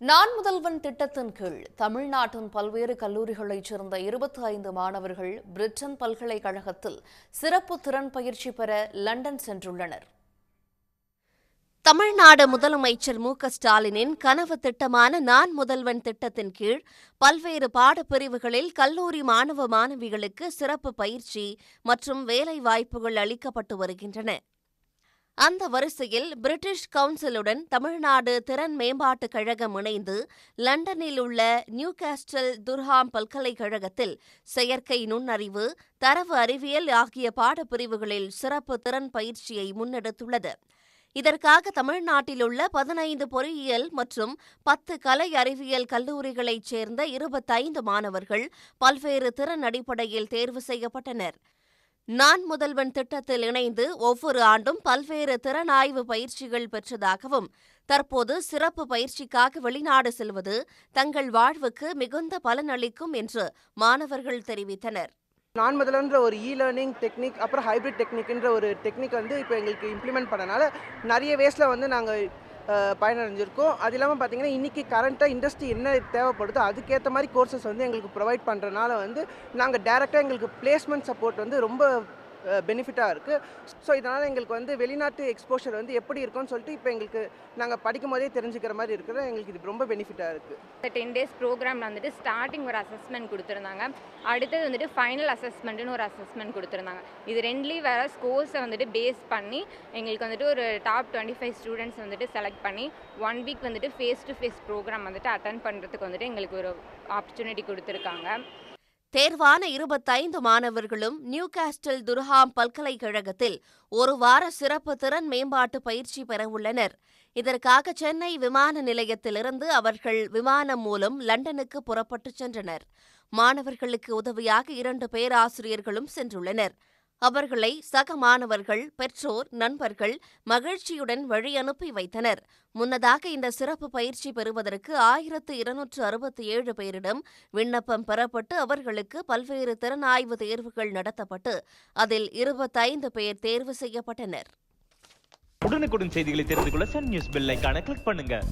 நான் முதல்வன் திட்டத்தின் கீழ் தமிழ்நாட்டின் பல்வேறு கல்லூரிகளைச் சேர்ந்த இருபத்தி ஐந்து மாணவர்கள் பிரிட்டன் பல்கலைக்கழகத்தில் சிறப்பு திறன் பயிற்சி பெற லண்டன் சென்றுள்ளனர். தமிழ்நாடு முதலமைச்சர் மு ஸ்டாலினின் கனவு திட்டமான நான் முதல்வன் திட்டத்தின் கீழ் பல்வேறு பாடப்பிரிவுகளில் கல்லூரி மாணவ மாணவிகளுக்கு சிறப்பு பயிற்சி மற்றும் வேலை வாய்ப்புகள் அளிக்கப்பட்டு வருகின்றன. அந்த வரிசையில் பிரிட்டிஷ் கவுன்சிலுடன் தமிழ்நாடு திறன் மேம்பாட்டுக் கழகம் இணைந்து லண்டனில் உள்ள நியூ காஸ்டல் துர்ஹாம் பல்கலைக்கழகத்தில் செயற்கை நுண்ணறிவு தரவு அறிவியல் ஆகிய பாடப்பிரிவுகளில் சிறப்பு திறன் பயிற்சியை முன்னெடுத்துள்ளது. இதற்காக தமிழ்நாட்டில் உள்ள பதினைந்து பொறியியல் மற்றும் பத்து கலை அறிவியல் கல்லூரிகளைச் சேர்ந்த இருபத்தைந்து மாணவர்கள் பல்வேறு திறன் அடிப்படையில் தேர்வு செய்யப்பட்டனர். நான் முதல்வன் திட்டத்தில் இணைந்து ஒவ்வொரு ஆண்டும் பல்வேறு திறனாய்வு பயிற்சிகள் பெற்றதாகவும் தற்போது சிறப்பு பயிற்சிக்காக வெளிநாடு செல்வது தங்கள் வாழ்வுக்கு மிகுந்த பலனளிக்கும் என்று மாணவர்கள் தெரிவித்தனர். நான் முதலன்ற ஒரு இ லேர்னிங் டெக்னிக் அப்புறம் ஹைப்ரிட் டெக்னிக்ன்ற ஒரு டெக்னிக் வந்து இப்போ எங்களுக்கு இம்ப்ளிமெண்ட் பண்ணனால நிறைய வேஸில் வந்து நாங்கள் பயனடைஞ்சிருக்கோம். அது இல்லாமல் பார்த்தீங்கன்னா இன்றைக்கி கரண்ட்டாக இண்டஸ்ட்ரி என்ன தேவைப்படுதோ அதுக்கேற்ற மாதிரி கோர்சஸ் வந்து எங்களுக்கு ப்ரொவைட் பண்ணுறனால வந்து நாங்கள் டேரெக்டாக எங்களுக்கு பிளேஸ்மெண்ட் சப்போர்ட் வந்து ரொம்ப பெனிஃபிட்டாக இருக்குது ஸோ இதனால் எங்களுக்கு வந்து வெளிநாட்டு எக்ஸ்போஷர் வந்து எப்படி இருக்கும்னு சொல்லிட்டு இப்போ எங்களுக்கு நாங்கள் படிக்கும் போதே தெரிஞ்சுக்கிற மாதிரி இருக்கிறது. எங்களுக்கு இது ரொம்ப பெனிஃபிட்டாக இருக்குது இந்த டென் டேஸ் ப்ரோக்ராமில் வந்துட்டு ஸ்டார்டிங் ஒரு அசஸ்மெண்ட் கொடுத்துருந்தாங்க. அடுத்தது வந்துட்டு ஃபைனல் அசஸ்மெண்ட்டுன்னு ஒரு அசஸ்மெண்ட் கொடுத்துருந்தாங்க. இது ரெண்டுலேயும் வேறு ஸ்கோர்ஸை வந்துட்டு பேஸ் பண்ணி எங்களுக்கு வந்துட்டு ஒரு டாப் டுவெண்ட்டி ஃபைவ் ஸ்டூடெண்ட்ஸ் வந்துட்டு செலக்ட் பண்ணி ஒன் வீக் வந்துட்டு ஃபேஸ் டு ஃபேஸ் ப்ரோக்ராம் வந்துட்டு அட்டன் பண்ணுறதுக்கு வந்துட்டு எங்களுக்கு ஒரு ஆப்பர்ச்சுனிட்டி கொடுத்துருக்காங்க. தேர்வான இருபத்தைந்து மாணவர்களும் நியூகாஸ்டல் துர்ஹாம் பல்கலைக்கழகத்தில் ஒரு வார சிறப்பு திறன் மேம்பாட்டு பயிற்சி பெறவுள்ளனர் இதற்காக சென்னை விமான நிலையத்திலிருந்து அவர்கள் விமானம் மூலம் லண்டனுக்கு புறப்பட்டுச் சென்றனர். மாணவர்களுக்கு உதவியாக இரண்டு பேராசிரியர்களும் சென்றுள்ளனர். அவர்களை சக மாணவர்கள் பெற்றோர் நண்பர்கள் மகிழ்ச்சியுடன் வழி அனுப்பி வைத்தனர். முன்னதாக இந்த சிறப்பு பயிற்சி பெறுவதற்கு ஆயிரத்து இருநூற்று அறுபத்தி ஏழு பேரிடம் விண்ணப்பம் பெறப்பட்டு அவர்களுக்கு பல்வேறு திறனாய்வு தேர்வுகள் நடத்தப்பட்டு அதில் இருபத்தைந்து பேர் தேர்வு செய்யப்பட்டனர். உடனுக்குடன் செய்திகளை தெரிந்து கொள்ள சன் நியூஸ் பெல் கிளிக் பண்ணுங்க.